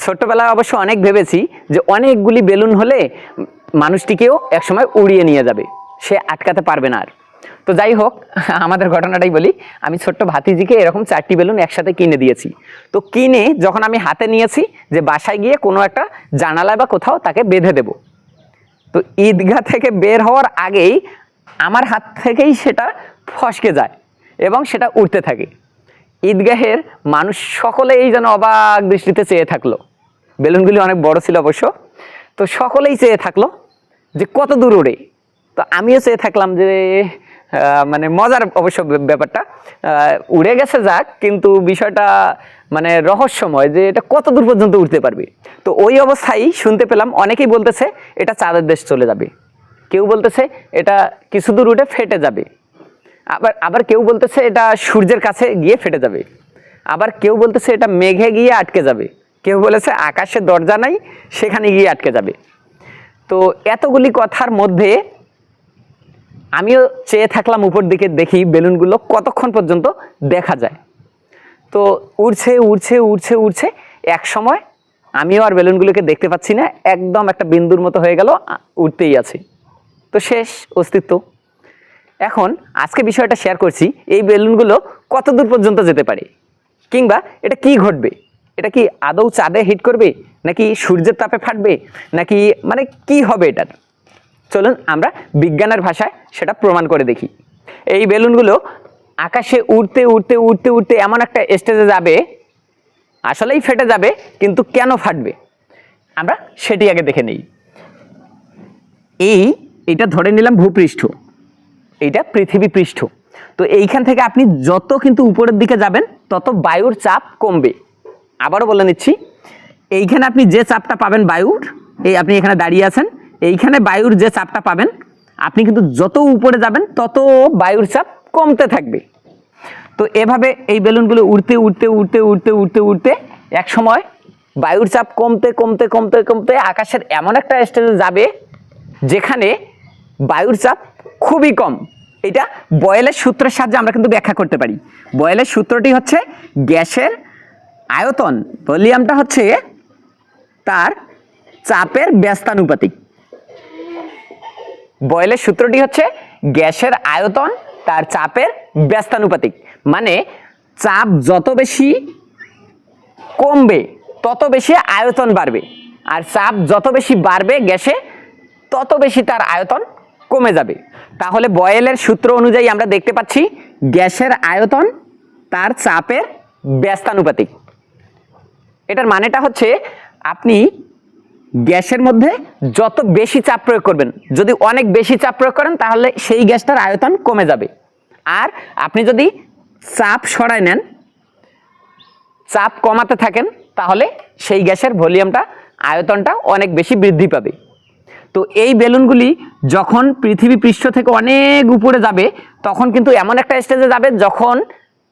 ছোট্টবেলায় অবশ্য অনেক ভেবেছি যে অনেকগুলি বেলুন হলে মানুষটিকেও একসময় উড়িয়ে নিয়ে যাবে। সে আটকাতে পারবে না আর। তো যাই হোক, আমাদের ঘটনাটাই বলি। আমি ছোট্ট ভাতিজিকে এরকম চারটি বেলুন একসাথে কিনে দিয়েছি। তো কিনে যখন আমি হাতে নিয়েছি যে বাসায় গিয়ে কোনো একটা জানালায় বা কোথাও তাকে বেঁধে দেব। তো ঈদগাহ থেকে বের হওয়ার আগেই আমার হাত থেকেই সেটা ফসকে যায় এবং সেটা উঠতে থাকে। ঈদগাহের মানুষ সকলেই যেন অবাক দৃষ্টিতে চেয়ে থাকল। বেলুনগুলি অনেক বড় ছিল অবশ্য। তো সকলেই চেয়ে থাকল যে কত দূর ওড়ে তো আমিও চেয়ে থাকলাম যে মানে মজার অবশ্য ব্যাপারটা। উড়ে গেছে যাক, কিন্তু বিষয়টা মানে রহস্যময় যে এটা কত দূর পর্যন্ত উঠতে পারবে। তো ওই অবস্থায় শুনতে পেলাম, অনেকেই বলতেছে এটা চাঁদের দেশ চলে যাবে। কেউ বলতেছে এটা কিছু দূর উঠে ফেটে যাবে। আবার আবার কেউ বলতেছে এটা সূর্যের কাছে গিয়ে ফেটে যাবে। আবার কেউ বলতেছে এটা মেঘে গিয়ে আটকে যাবে। কেউ বলেছে আকাশে দরজা নাই, সেখানে গিয়ে আটকে যাবে। তো এতগুলি কথার মধ্যে আমিও চেয়ে থাকলাম উপর দিকে দেখি বেলুনগুলো কতক্ষণ পর্যন্ত দেখা যায়। তো উড়ছে উড়ছে উড়ছে উড়ছে, এক সময় আমিও আর বেলুনগুলোকে দেখতে পাচ্ছি না, একদম একটা বিন্দুর মতো হয়ে গেল উড়তেই আছে। তো শেষ অস্তিত্ব। এখন আজকে বিষয়টা শেয়ার করছি, এই বেলুনগুলো কত দূর পর্যন্ত যেতে পারে, কিংবা এটা কি ঘটবে? এটা কি আদৌ চাঁদে হিট করবে? নাকি সূর্যের তাপে ফাটবে? নাকি মানে কি হবে এটার চলুন আমরা বিজ্ঞানের ভাষায় সেটা প্রমাণ করে দেখি। এই বেলুনগুলো আকাশে উড়তে উড়তে উড়তে উড়তে এমন একটা স্টেজে যাবে, আসলেই ফেটে যাবে, কিন্তু কেন ফাটবে? আমরা সেটি আগে দেখে নেই। এই, এটা ধরে নিলাম ভূপৃষ্ঠ। এইটা পৃথিবী পৃষ্ঠ। তো এইখান থেকে আপনি যত কিন্তু উপরের দিকে যাবেন, তত বায়ুর চাপ কমবে। আবারও বলে নিচ্ছি, এইখানে আপনি যে চাপটা পাবেন বায়ুর, এই আপনি এখানে দাঁড়িয়ে আছেন, এইখানে বায়ুর যে চাপটা পাবেন, আপনি কিন্তু যত উপরে যাবেন, তত বায়ুর চাপ কমতে থাকবে। তো এভাবে এই বেলুনগুলো উড়তে উড়তে উড়তে উড়তে উড়তে উড়তে এক সময় বায়ুর চাপ কমতে কমতে কমতে কমতে আকাশের এমন একটা স্টেজে যাবে যেখানে বায়ুর চাপ খুবই কম। এটা বয়েলের সূত্রের সাহায্যে আমরা কিন্তু ব্যাখ্যা করতে পারি। বয়েলের সূত্রটি হচ্ছে গ্যাসের আয়তন, ভলিউমটা হচ্ছে তার চাপের ব্যস্তানুপাতিক। বয়েলের সূত্রটি হচ্ছে গ্যাসের আয়তন তার চাপের ব্যস্তানুপাতিক। মানে চাপ যত বেশি কমবে, তত বেশি আয়তন বাড়বে। আর চাপ যত বেশি বাড়বে গ্যাসে, তত বেশি তার আয়তন কমে যাবে। তাহলে বয়েলের সূত্র অনুযায়ী আমরা দেখতে পাচ্ছি, গ্যাসের আয়তন তার চাপের ব্যস্তানুপাতিক। এটার মানেটা হচ্ছে আপনি গ্যাসের মধ্যে যত বেশি চাপ প্রয়োগ করবেন, যদি অনেক বেশি চাপ প্রয়োগ করেন, তাহলে সেই গ্যাসটার আয়তন কমে যাবে। আর আপনি যদি চাপ সরায় নেন, চাপ কমাতে থাকেন, তাহলে সেই গ্যাসের ভলিউমটা, আয়তনটা অনেক বেশি বৃদ্ধি পাবে। তো এই বেলুনগুলি যখন পৃথিবী পৃষ্ঠ থেকে অনেক উপরে যাবে, তখন কিন্তু এমন একটা স্টেজে যাবে যখন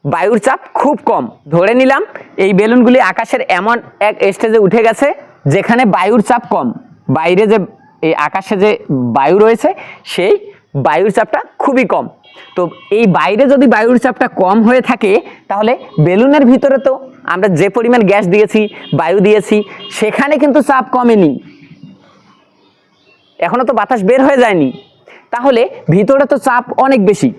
বায়ুর চাপ খুব কম। ধরে নিলাম, এই বেলুনগুলি আকাশের এমন এক স্টেজে উঠে গেছে যেখানে বায়ুর চাপ কম। বাইরে যে, এই আকাশে যে বায়ু রয়েছে, সেই বায়ুর চাপটা খুবই কম। তো এই বাইরে যদি বায়ুর চাপটা কম হয়ে থাকে, তাহলে বেলুনের ভিতরে তো আমরা যে পরিমাণ গ্যাস দিয়েছি, বায়ু দিয়েছি, সেখানে কিন্তু চাপ কমেনি। এখনও তো বাতাস বের হয়ে যায়নি। তাহলে ভিতরে তো চাপ অনেক বেশি।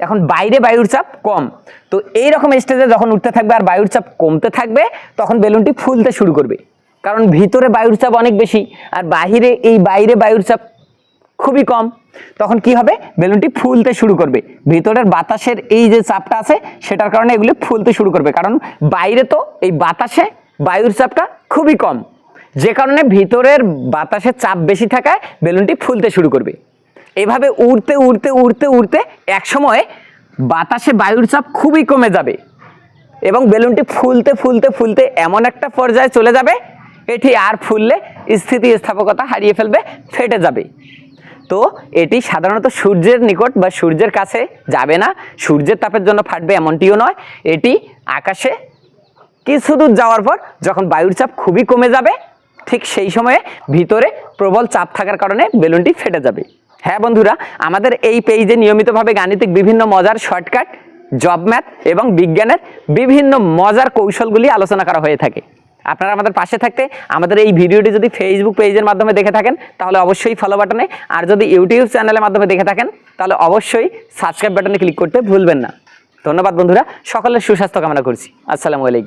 এখন বাইরে বায়ুর চাপ কম। তো এই রকম স্টেজে যখন উঠতে থাকবে আর বায়ুর চাপ কমতে থাকবে, তখন বেলুনটি ফুলতে শুরু করবে। কারণ ভিতরে বায়ুর চাপ অনেক বেশি আর বাইরে এই বাইরে বায়ুর চাপ খুবই কম। তখন কি হবে? বেলুনটি ফুলতে শুরু করবে। ভিতরের বাতাসের এই যে চাপটা আছে, সেটার কারণে এগুলি ফুলতে শুরু করবে। কারণ বাইরে তো এই বাতাসে বায়ুর চাপটা খুবই কম। যে কারণে ভিতরের বাতাসের চাপ বেশি থাকায় বেলুনটি ফুলতে শুরু করবে। এভাবে উড়তে উড়তে উড়তে উড়তে এক সময় বাতাসে বায়ুর চাপ খুবই কমে যাবে এবং বেলুনটি ফুলতে ফুলতে ফুলতে এমন একটা পর্যায়ে চলে যাবে, এটি আর ফুললে স্থিতিস্থাপকতা হারিয়ে ফেলবে, ফেটে যাবে। তো এটি সাধারণত সূর্যের নিকট বা সূর্যের কাছে যাবে না, সূর্যের তাপের জন্য ফাটবে এমনটিও নয়, এটি আকাশে কিছু দূর যাওয়ার পর যখন বায়ুর চাপ খুবই কমে যাবে, ঠিক সেই সময়ে ভিতরে প্রবল চাপ থাকার কারণে বেলুনটি ফেটে যাবে। হ্যাঁ বন্ধুরা, আমাদের এই পেজে নিয়মিতভাবে গাণিতিক বিভিন্ন মজার শর্টকাট জব ম্যাথ এবং বিজ্ঞানের বিভিন্ন মজার কৌশলগুলি আলোচনা করা হয়ে থাকে। আপনারা আমাদের পাশে থাকতে আমাদের এই ভিডিওটি যদি ফেসবুক পেজের মাধ্যমে দেখে থাকেন, তাহলে অবশ্যই ফলো বাটনে আর যদি ইউটিউব চ্যানেলের মাধ্যমে দেখে থাকেন, তাহলে অবশ্যই সাবস্ক্রাইব বাটনে ক্লিক করতে ভুলবেন না। ধন্যবাদ বন্ধুরা, সকলের সুস্বাস্থ্য কামনা করছি। আসসালামু আলাইকুম।